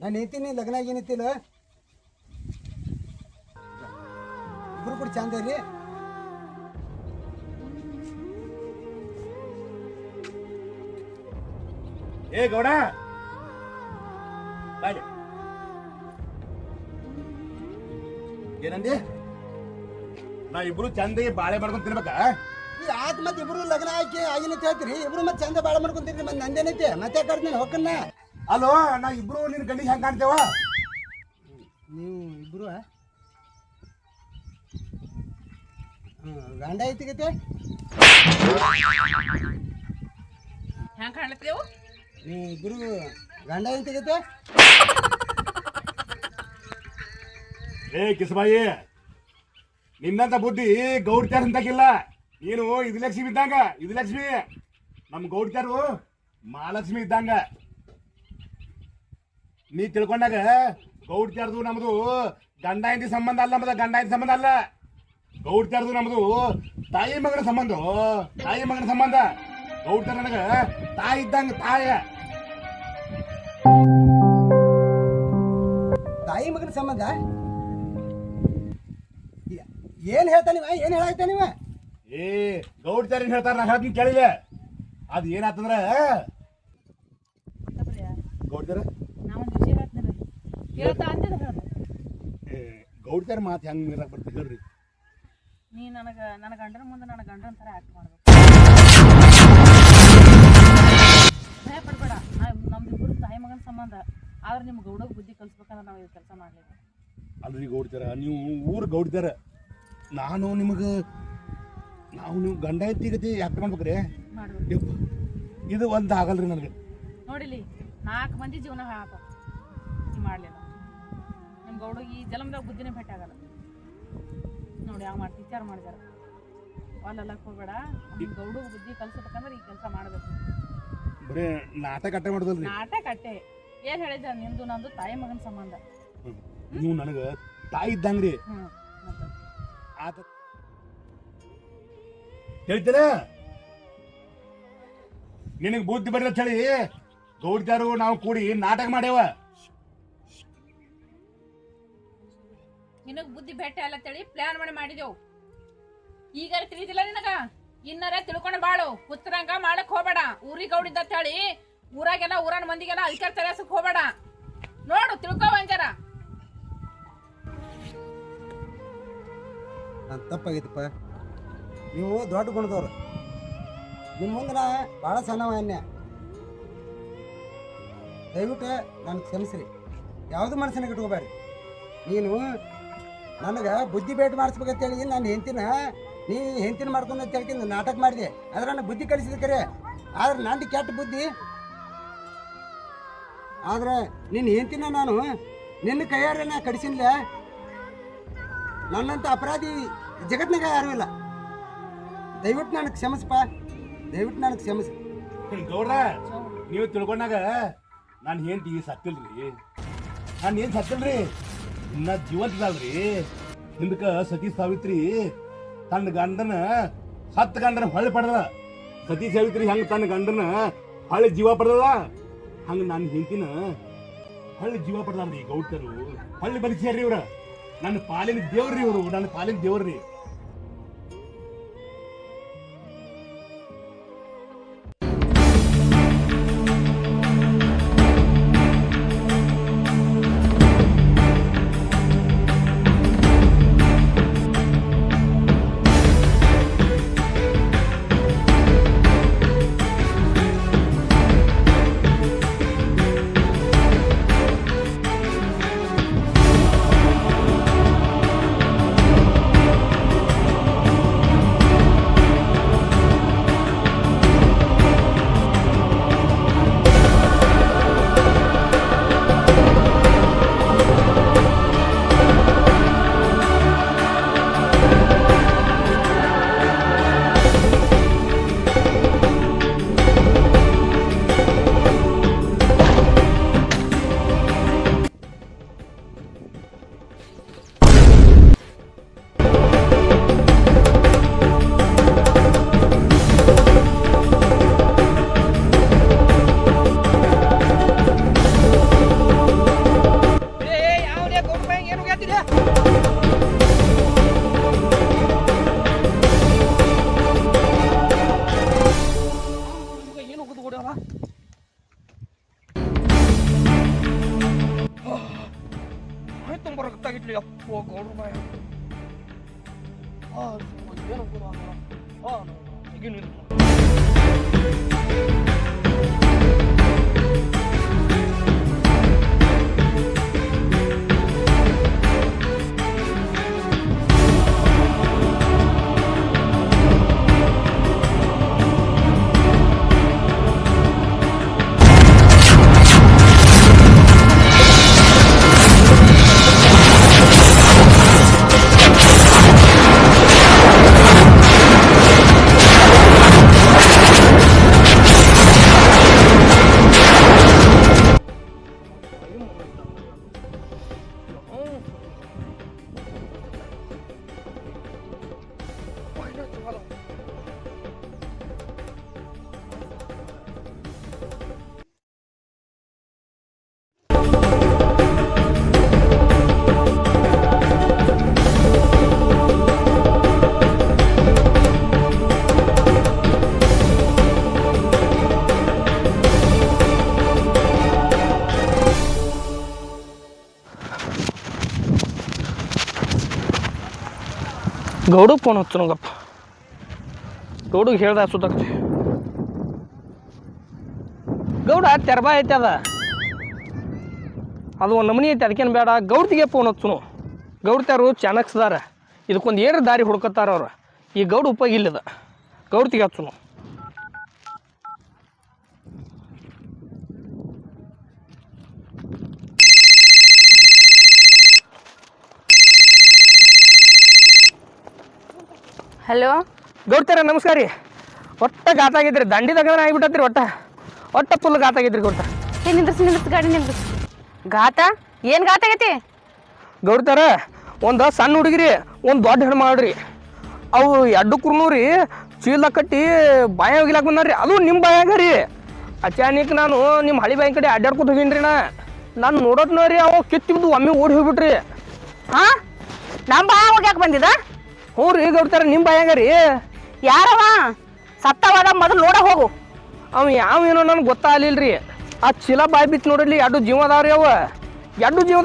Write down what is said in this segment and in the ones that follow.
ನಾನು ಹೇಳ್ತೀನಿ ಲಗ್ನ ಏನೈತಿಲ್ಲ ಇಬ್ರು ಕೂಡ ಚಂದ ರೀ ಏ ಗೌಡ. ಏನಂದಿ? ನಾ ಇಬ್ರು ಚಂದ ಬಾಳೆ ಮಾಡ್ಕೊಂಡು ತಿನ್ಬೇಕಾ? ಈ ಆತ್ ಮತ್ತೆ ಇಬ್ರು ಲಗ್ನ ಹಾಕಿ ಆಗಿನ ಹೇಳ್ತೀರಿ. ಇಬ್ರು ಮತ್ತೆ ಚಂದ ಬಾಳ ಮಾಡ್ಕೊಂತೀರಿ ಮತ್ತೆ ನಂದೇನೈತೆ? ಮತ್ತೆ ಕರ್ತೀನಿ ಹೊಕ್ಕನ್ನ ಅಲ್ಲೋ ನಾ ಇಬ್ರು ನಿನ್ನ ಗಂಡಿಗೆ ಹೆಂಗೆ ಕಾಣ್ತೇವ? ನೀವು ಇಬ್ರು ಗಂಡ ಐತಿಗತ್ತೆ ಹೆಂಗೆ ಕಾಣ್ಲತ್ತೀವು ನೀವು ಇಬ್ರು ಗಂಡ ಐತಿಗತ್ತೆ ಏ ಕಿಸಬಾಯಿ ನಿನ್ನಂತ ಬುದ್ಧಿ ಗೌಡ್ತ್ಯಾರ ಅಂತಾಗಿಲ್ಲ ನೀನು ಇದು ಲಕ್ಷ್ಮಿ ಇದ್ದಂಗ ಇದು ಲಕ್ಷ್ಮಿ ನಮ್ ಗೌಡ್ತ್ಯಾರು ಮಹಾಲಕ್ಷ್ಮಿ ಇದ್ದಂಗ. ನೀ ತಿಳ್ಕೊಂಡಾಗ ಗೌಡ್ಕ್ಯಾರ್ದು ನಮ್ದು ಗಂಡ ಹೆಂಡತಿ ಸಂಬಂಧ ಅಲ್ಲ ಮತ್ತೆ ಗಂಡ ಹೆಂಡತಿ ಸಂಬಂಧ ಅಲ್ಲ. ಗೌಡ್ಕ್ಯಾರ್ದು ನಮ್ದು ತಾಯಿ ಮಗನ ಸಂಬಂಧ ತಾಯಿ ಮಗನ ಸಂಬಂಧ. ಗೌಡ್ಕ್ಯಾರ್ ನನಗ ತಾಯಿ ಇದ್ದಂಗ ತಾಯ. ತಾಯಿ ಮಗನ ಸಂಬಂಧ? ಏನ್ ಹೇಳ್ತಾ ನೀವ ಏನ್ ಹೇಳಾಯ್ತಾನಿವ ಏ ಗೌಡ್ಕ್ಯಾರ್ ಏನ್ ಹೇಳ್ತಾರ ನಾ ಹೇಳ್ತೀನಿ ಕೇಳಿದೆ ಅದು ಏನಾತಂದ್ರ ಹೇಳ್ತಾ ಅಂತಿದ ಹೇಳ್ದೆ ಏ, ಗೌಡ್ತ್ಯಾರ ಮಾತು ಹೆಂಗ್ ಮೀರಾಕ್ ಬರ್ತದೆ ಹೇಳ್ರಿ. ನೀ ನನಗ ನನ್ನ ಗಂಡನ ಮುಂದೆ ನನ್ನ ಗಂಡನ ಥರ ಆಕ್ಟ್ ಮಾಡ್ಬೇಕು. ಭಯ ಪಡ್ಬೇಡ. ನಮ್ದು ಇಬ್ಬರು ತಾಯಿ ಮಗನ ಸಂಬಂಧ. ಆದ್ರೆ ನಿಮ್ಮ ಗೌಡ ಬುದ್ಧಿ ಕಲ್ಸ್ಬೇಕಂದ್ರೆ ನಾವು ಇದು ಕೆಲಸ ಮಾಡ್ಲಿಲ್ಲ. ಅಲ್ರಿ ಗೌಡ್ತ್ಯಾರ ನೀವು ಊರು ಗೌಡ್ತ್ಯಾರ ನಾನು ನಿಮಗೆ ನಾವು ನೀವು ಗಂಡ ಎತ್ತಿಗತಿ ಯಾಕೆ ಮಾಡ್ಬೇಕ್ರಿ. ಮಾಡ್ಬೇಕು ಯಪ್ಪ, ಇದು ಒಂದು ಆಗಲ್ರಿ ನನಗೆ. ನೋಡಿಲಿ ನಾಲ್ಕು ಮಂದಿ ಜೀವನ ಹಾಳಾತ ನೀ ಮಾಡ್ಲಿಲ್ಲ ಗೌಡಗ್ ಈ ಜಲಮದಾಗ ಬುದ್ಧಿನೇ ಭೇಟಿ ಆಗಲ್ಲ. ನೋಡಿ ಯಾವ ಮಾಡಿ ವಿಚಾರ ಮಾಡಿದಾರ. ಅಲ್ಲೆಲ್ಲ ಹೋಗಬೇಡ ಗೌಡ ಬುದ್ಧಿ ಕಲ್ಸ್ಬೇಕಂದ್ರೆ ಈ ಕೆಲಸ ಮಾಡಬೇಕು. ಬರೀ ನಾಟಕ ಅಟ್ಟೆ ಮಾಡೋದಲ್ರಿ? ನಾಟಕ ಅಟ್ಟೆ. ಏನ್ ಹೇಳಿದ ನಿಂದು ನಂದು ತಾಯಿ ಮಗನ ಸಂಬಂಧ. ನೀವು ನನಗೆ ತಾಯಿ ಇದ್ದಂಗ್ರಿ. ಆತ ಹೇಳ್ತೀರ ನಿನಗೆ ಬುದ್ಧಿ ಬರಲ್ಲ ಚಳಿ ಗೌಡ್ತ್ಯಾರು ನಾವು ಕೂಡಿ ನಾಟಕ ಮಾಡ್ಯಾವ. ನಿನಗ್ ಬುದ್ಧಿ ಭೇಟಿ ಅಲ್ಲತ್ತೇಳಿ ಪ್ಲಾನ್ ಮಾಡಿ ಮಾಡಿದೆವು. ಈಗಾರ ತಿಳಿದಿಲ್ಲ ನಿನಗ? ಇನ್ನರ ತಿಳ್ಕೊಂಡು ಬಾಳು. ಪುತ್ರಂಗ ಮಾಡಕ್ ಹೋಗಬೇಡ. ಊರಿಗೆ ಗೌಡಿದ್ದ ಹೇಳಿ ಊರಾಗೆಲ್ಲ ಊರನ್ ಮಂದಿಗೆಲ್ಲ ಅಲ್ಕರ್ ತರಸಕ್ ಹೋಗಬೇಡ. ನೋಡು, ತಿಳ್ಕೊ ಒಂಜರ ನಾನು ತಪ್ಪಾಗೈತಪ್ಪ ನೀವು ದೊಡ್ಡ ಗುಣದವ್ರು. ನಿಮ್ಮ ಮುಂದೆ ನಾ ಭಾಳ ಸಣ್ಣವ ಅನ್ಯ. ದಯವಿಟ್ಟು ನಾನು ಕ್ಷಮಿಸ್ರಿ. ಯಾವುದು ಮನಸ್ಸಿನಾಗ ಇಟ್ಕೋಬೇಡ್ರಿ. ನೀನು ನನಗೆ ಬುದ್ಧಿ ಭೇಟಿ ಮಾಡಿಸ್ಬೇಕಂತೇಳಿ ನಾನು ಹೆಂತಿನ ನೀ ಹೆಂತಿನ ಮಾಡ್ಕೊಂಡು ಅಂತ ಹೇಳ್ತೀನಿ ನಾಟಕ ಮಾಡಿದೆ. ಆದ್ರೆ ನಾನು ಬುದ್ಧಿ ಕಲಿಸಿದ ಕರೆ. ಆದ್ರೆ ನಂದು ಕೆಟ್ಟ ಬುದ್ಧಿ. ಆದ್ರೆ ನಿನ್ನ ಹೆಂತಿನ ನಾನು ನಿನ್ನ ಕೈಯಾರೆ ನಾ ನನ್ನಂತ ಅಪರಾಧಿ ಜಗತ್ನಾಗ ಯಾರೂ ಇಲ್ಲ. ದಯವಿಟ್ಟು ನನಗೆ ಕ್ಷಮಿಸಪ್ಪ ದಯವಿಟ್ಟು ನನಗೆ ಕ್ಷಮಿಸಿ. ಗೌಡ್ರ, ನೀವು ತಿಳ್ಕೊಂಡಾಗ ನಾನು ಹೆಂಡತಿ ಸತ್ತಿಲ್ರಿ. ನಾನು ಏನು ಸತ್ತಿಲ್ರಿ? ಇನ್ನ ಜೀವಂತ ಇದಾಳ್ರಿ ಹಿಂದಕ್ಕ ಸತಿ ಸಾವಿತ್ರಿ, ತನ್ನ ಗಂಡನ ಸತ್ತ ಗಂಡನ ಹೊಳೆ ಪಡೆದ ಸತಿ ಸಾವಿತ್ರಿ ಹೆಂಗ ತನ್ನ ಗಂಡನ ಹೊಳೆ ಜೀವ ಪಡೆದ ಹಂಗ ನನ್ನ ಹೆಂಡತಿನ ಹೊಳ್ಳಿ ಜೀವ ಪಡೆದಾರ್ರಿ ಗೌಡ್ತರು ಹೊಳ್ಳಿ ಬಲಿಸ್ಯಾರ್ರಿ ಇವ್ರ. ನನ್ನ ಪಾಲಿನ ದೇವ್ರಿ ಇವರು, ನನ್ನ ಪಾಲಿನ ದೇವ್ರಿ ಗೌಡಗೆ ಫೋನ್ ಹಚ್ಚು ನಂಗಪ್ಪ ಗೌಡಗೆ ಹೇಳ್ದೆ ಸುತ್ತಾಕ್ತಿ ಗೌಡ ತೆರಬ ಐತೆ ಅದ. ಅದು ಒಂದು ನಮನಿ ಐತೆ, ಅದಕ್ಕೇನು ಬೇಡ. ಗೌಡ್ತಿಗೆ ಫೋನ್ ಹಚ್ಚುನು ಗೌಡ್ತಾರು ಚಾಣಕ್ಸ್ದಾರ. ಇದಕ್ಕೊಂದು ಏನು ದಾರಿ ಹುಡ್ಕತ್ತಾರ ಅವ್ರು. ಈ ಗೌಡ ಉಪಯೋಗ ಇಲ್ಲದ. ಗೌಡ್ತಿಗೆ ಹಚ್ಚುನು ಹಲೋ? ಗೌಡ್ತಾರ ನಮಸ್ಕಾರ ರೀ. ಒಟ್ಟ ಗಾತಾಗಿದ್ರಿ ದಂಡಿ ತಗದ್ರೆ ಆಗಿಬಿಟ್ಟತ್ರಿ ಒಟ್ಟ. ಒಟ್ಟ ಫುಲ್ ಗಾತಾಗಿದ್ರಿ ಗೌಡ್ತ. ಏ ನಿಂದ್ರಸ್ ನಿಂದ್ರಸ್ ಗಾಡಿ ನಿಂದ್ರಸ್ ಗಾತ? ಏನು ಗಾತ ಆಗೈತಿ? ಗೌಡ್ತಾರ ಒಂದು ಸಣ್ಣ ಹುಡುಗಿರಿ ಒಂದು ದೊಡ್ಡ ಹೆಣ್ಣು ಮಾಡ್ರಿ ಅವು ಎರಡು ಕುರ್ನೂರಿ ರೀ ಚೀಲ ಕಟ್ಟಿ ಬಾಯ ಹೋಗಿಲಾಕ ಬಂದಾರ್ರಿ ಅದು ನಿಮ್ಮ ಬಾಯಾಗ ರೀ. ಅಚಾನಕ್ ನಾನು ನಿಮ್ಮ ಹಳಿ ಬಾಯಿ ಕಡೆ ಅಡ್ಡಾಡ್ಕೊತ ಹೋಗಿನ್ರಿ ನಾ. ನಾನು ನೋಡೋತ್ನ ರೀ ಅವ ಕಿತ್ತಿದ್ದು ಒಮ್ಮೆ ಓಡಿ ಹೋಗ್ಬಿಟ್ರಿ. ಹಾ? ನಮ್ಮ ಬಾ ಹೋಗ್ಯಾಕೆ ಬಂದಿದ? ಹ್ಞೂ ರೀ ಗೌಡ್ತಾರ ನಿಮ್ಮ ಬಾಯಾಗ ರೀ ಯಾರವ? ಸತ್ತವಾದ ಮೊದಲು ನೋಡ ಹೋಗು. ಅವ ಯಾವ ಏನೋ ನನಗೆ ಗೊತ್ತಾಗಲಿಲ್ಲ ಆ ಚೀಲ ಬಾಯಿ ಬಿತ್ತು ನೋಡ್ರಿ ಎರಡು ಜೀವ ಅದಾವ್ರಿ ಅವ. ಎರಡು ಜೀವ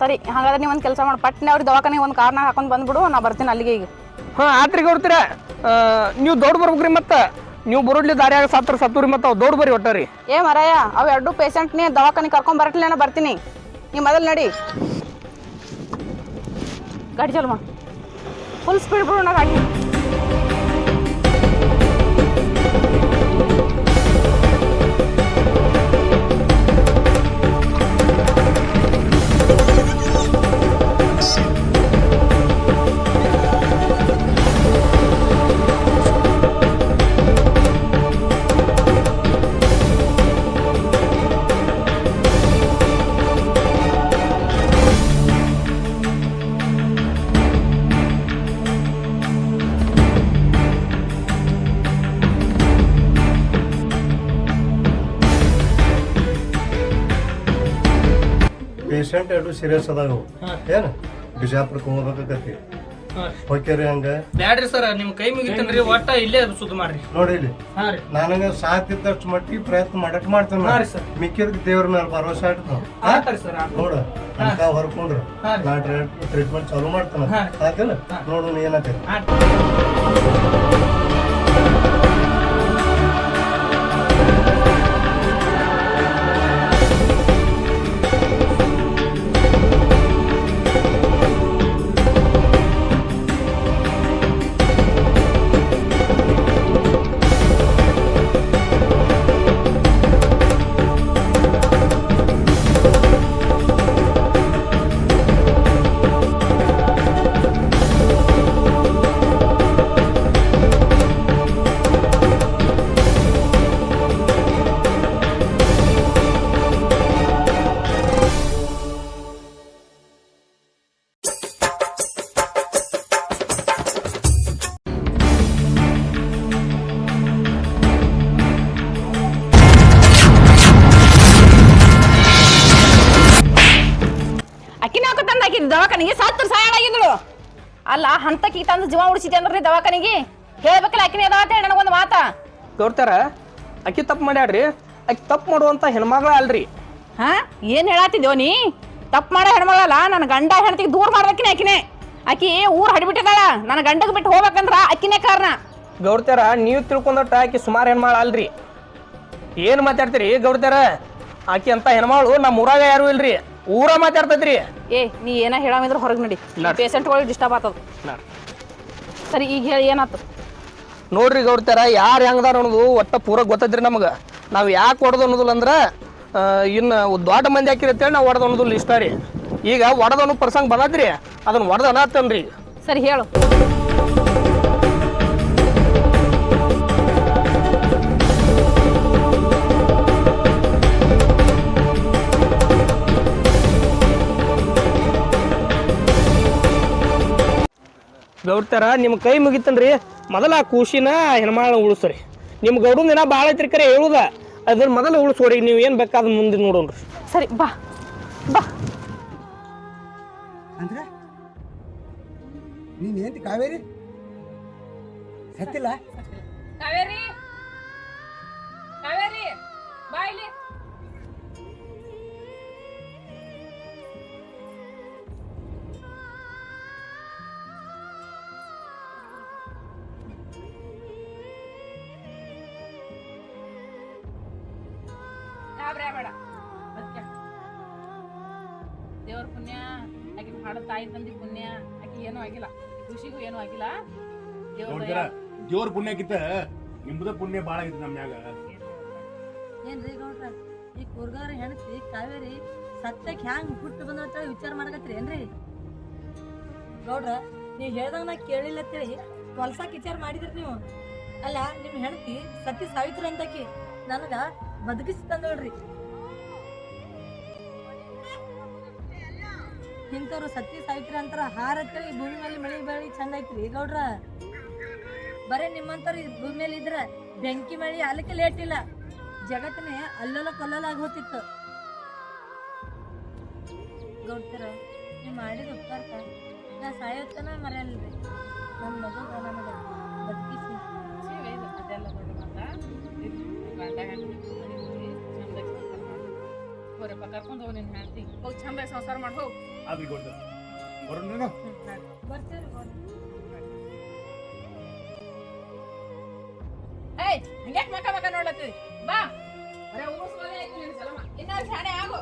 ಸರಿ ಹಾಗಾದ್ರೆ ನೀವು ಒಂದು ಕೆಲಸ ಮಾಡಿ. ಪಟ್ನೆ ಅವ್ರಿಗೆ ದವಾಖಾನೆ ಒಂದು ಕಾರ್ನಾಗ ಹಾಕೊಂಡು ಬಂದ್ಬಿಡು ನಾ ಬರ್ತೀನಿ ಅಲ್ಲಿಗೆ ಈಗ. ಹಾಂ ಆತ್ರಿ ಗೌಡ್ತೀರ. ನೀವು ದೊಡ್ಡ ಬರ್ಬೇಕ್ರಿ ಮತ್ತೆ. ನೀವು ಬರೋಡ್ಲಿ ದಾರಿಯಾಗ ಸತ್ರ ಸತ್ತೂರಿ ಮತ್ತೆ ಅವು ಬರಿ ಬರ್ರಿ ಒಟ್ಟ ರೀ ಏ ಮರಯ್ಯ ಅವ್ ಎರಡು ಪೇಷಂಟ್ ನೀ ದವಾಖಾನೆ ಕರ್ಕೊಂಡು ಬರಟ್ಲಿ ಬರ್ತೀನಿ. ನೀವು ಮೊದಲು ನಡಿ. ಗಾಡಿ ಚಲೋ ಮಾಡು. ಫುಲ್ ಸ್ಪೀಡ್ ಬಿಡು ನಾ ಪೇಷಂಟ್ ಎರಡು ಸೀರಿಯಸ್ ಅದಾವ. ಏನು? ಬಿಜಾಪುರಕ್ಕೆ ಹೋಗ್ಬೇಕಾಗತ್ತಿ ಹೋಗ್ಯಾರಿ ಹಂಗ? ಬ್ಯಾಡ್ರಿ ಸರ್ ನಿಮ್ಮ ಕೈ ಮುಗಿತನ್ರಿ ಒಟ್ಟ ಇಲ್ಲೇ ಸುದ್ದಿ ಮಾಡ್ರಿ. ನೋಡಿ ಇಲ್ಲಿ. ನನಗ ಸಾಥ್ ಇದ್ದಷ್ಟು ಮಟ್ಟಿಗೆ ಪ್ರಯತ್ನ ಮಾಡಕ್ ಮಾಡ್ತೇನೆ. ಮಿಕ್ಕಿದ ದೇವ್ರ ಮೇಲೆ ಭರವಸೆ ಸರ್ ನೋಡ ಅಂತ ಹೊರ್ಕೊಂಡ್ರು. ನಾ ಟ್ರೀಟ್ಮೆಂಟ್ ಚಾಲೂ ಮಾಡ್ತಾನ. ಆಯ್ತಲ್ಲ ನೋಡು ನೀ ದವಾಖಾನಿಗೆ ಸತ್ರ ಸಾಯಾಳಾಗಿದ್ಳು ಅಲ್ಲ ಹಂತಕಿ ತಂದು ಜೀವ ಉಳಿಸಿದೆ ಅಂದ್ರೆ ದವಾಖಾನಿಗೆ? ಹೇಳ್ಬೇಕಲ್ಲ ಅಕ್ಕಿನ ಅದಾವತ್ತೆ ನನಗೊಂದು ಮಾತ. ತೋರ್ತಾರ ಅಕ್ಕಿ ತಪ್ಪು ಮಾಡ್ಯಾಡ್ರಿ ಅಕ್ಕಿ ತಪ್ಪು ಮಾಡುವಂತ ಹೆಣ್ಮಗಳ ಅಲ್ರಿ. ಹಾ ಏನ್ ಹೇಳತ್ತಿದ್ಯೋ ನೀ? ತಪ್ಪು ಮಾಡೋ ಹೆಣ್ಮಗಳಲ್ಲ ನನ್ನ ಗಂಡ ಹೆಣ್ತಿಗೆ ದೂರ ಮಾಡ್ಬೇಕಿನ ಆಕಿನೇ. ಆಕಿ ಊರ್ ಹಡಿಬಿಟ್ಟಿದಾಳ ನನ್ನ ಗಂಡಗ್ ಬಿಟ್ಟು ಹೋಗ್ಬೇಕಂದ್ರ ಅಕ್ಕಿನೇ ಕಾರಣ. ಗೌರ್ತಾರ ನೀವು ತಿಳ್ಕೊಂಡಟ್ಟ ಆಕಿ ಸುಮಾರು ಹೆಣ್ಮಾಳ ಅಲ್ರಿ. ಏನು ಮಾತಾಡ್ತೀರಿ ಗೌರ್ತಾರ ಆಕಿ ಅಂತ ಹೆಣ್ಮಾಳು ನಮ್ಮ ಊರಾಗ ಯಾರು ಇಲ್ರಿ. ಊರ ಮಾತಾಡ್ತದ್ರಿ? ಏ ನೀ ಏನ ಹೇಳಾಮಿದ್ರ ಹೊರಗೆ ನಡಿ. ನಡ್. ಪೇಷಂಟ್ಗಳಿಗೆ ಡಿಸ್ಟರ್ಬ್ ಆಗ್ತದ. ಸರಿ ಈಗ ಹೇಳಿ ಏನಾತು? ನೋಡ್ರಿ ಗೌಡ್ತಾರ ಯಾರು ಹೆಂಗದಾರ ಅನ್ನೋದು ಒಟ್ಟ ಪೂರ ಗೊತ್ತದ್ರಿ ನಮಗೆ. ನಾವು ಯಾಕೆ ಹೊಡೆದು ಅನ್ನೋದಿಲ್ಲ ಅಂದ್ರೆ ಆ, ಇನ್ನು ದೊಡ್ಡ ಮಂದಿ ಹಾಕಿರತ್ತೇಳಿ ನಾವು ಹೊಡೆದು ಅನ್ನೋದಿಲ್ಲ ಇಷ್ಟ ರೀ. ಈಗ ಹೊಡೆದು ಅನ್ನೋ ಪ್ರಸಂಗ ಬಂದದ್ರಿ ಅದನ್ನ ಹೊಡೆದು ಅನ್ನತ್ತನ್ರಿ ಸರಿ ಹೇಳು. ಗೌಡ್ತಾರ ನಿಮ್ಮ ಕೈ ಮುಗಿತನ್ರಿ. ಮೊದಲ ಆ ಕೂಸಿನ ಹೆಣ್ಮಾಳ ಉಳಿಸ್ರಿ. ನಿಮ್ಮ ಗೌಡನ ದಿನ ಭಾಳ ಐತ್ರಿ ಕರೆ ಹೇಳುದ. ಅದನ್ನ ಮೊದಲು ಉಳಿಸ್ಕೊರಿ ನೀವು ಏನು ಬೇಕಾದ ಮುಂದೆ ನೋಡೋಣ್ರಿ. ಸರಿ ಬಾ. ಬಾ. ಅಂದ್ರೆ? ನೀನ್ ಕಾವೇರಿ? ಸತ್ತಿಲ್ಲ? ಗಾಬ್ರಿ ಬೇಡ. ದೇವ್ರ ಪುಣ್ಯ ಆಕೆ ಹಾಡು ತಾಯಿ ತಂದಿ ಪುಣ್ಯ ಆಕಿ ಏನೂ ಆಗಿಲ್ಲ. ಖುಷಿಗೂ ಏನೂ ಆಗಿಲ್ಲ. ದೇವ್ರ ದೇವ್ರ ಪುಣ್ಯಕ್ಕಿಂತ ನಿಮ್ದ ಪುಣ್ಯ ಭಾಳ ಐತಿ ನಮ್ನ್ಯಾಗ ಏನ್ರಿ ಗೌಡ್ರ? ಈ ಕುರ್ಗಾರ ಹೆಣತಿ ಕಾವೇರಿ ಸತ್ಯಕ್ಕೆ ಹ್ಯಾಂಗ್ ಹುಟ್ಟು ಬಂದ ವಿಚಾರ ಮಾಡಕತ್ರಿ ಏನ್ರಿ? ಗೌಡ್ರ ನೀವು ಹೇಳ್ದಂಗ ನಾ ಕೇಳಿಲ್ಲ ಅಂತೇಳಿ ಹೊಲ್ಸಾಕ್ ವಿಚಾರ ಮಾಡಿದ್ರಿ ನೀವು. ಅಲ್ಲ ನಿಮ್ ಹೆಣತಿ ಸತ್ಯ ಸಾವಿತ್ರಿ ಅಂತಕಿ ನನಗ ಬದುಕಿಸಿ ತಂದೋಳ್ರಿ ಇಂಥವ್ರು ಸತ್ಯ ಸಾಯ್ತ್ರಿ ಅಂತಾರ, ಹಾರ ಅಂತೇಳಿ ಈ ಭೂಮಿ ಮೇಲೆ ಮಳಿ ಬೆಳಿ ಚಂದ ಐತ್ರಿ. ಗೌಡ್ರ, ಬರೇ ನಿಮ್ಮಂತರ ಭೂಮಿ ಮೇಲೆ ಇದ್ರ ಬೆಂಕಿ ಮಳಿ ಅಲ್ಲಕ್ಕೆ ಲೇಟ್ ಇಲ್ಲ. ಜಗತ್ತನೇ ಅಲ್ಲೆಲ್ಲ ಕೊಲ್ಲಲ್ಲ ಆಗೋತಿತ್ತು. ಗೌಡ್ತರ, ನೀವು ಮಾಡಿದ ಉಪಕಾರಕ ನಾ ಸಾಯೋತನ ಮರೆಯಲ್ರಿ. ನನ್ನ ಮಗು ನನಗೆ ಬದುಕಿಸಿ. ಅದೆಲ್ಲ ಹೋರಪ್ಪ ಕರ್ಕೊಂಡು ಹೋಗಿ ನಿನ್ನ ಹೆಂಡತಿ. ಹೋಗಿ ಸಂಸಾರ ಮಾಡಿ ಹೋಗಿ. ಬರೋಣ ಬರ್ತೇವೆ ಏಯ್ ಹಂಗ್ಯಾಕ್ ಮಕ್ಕ ಮಕ್ಕ ನೋಡ್ಲತ್ತಿ? ಬಾ. ನಿನ್ನ ಸಲಮ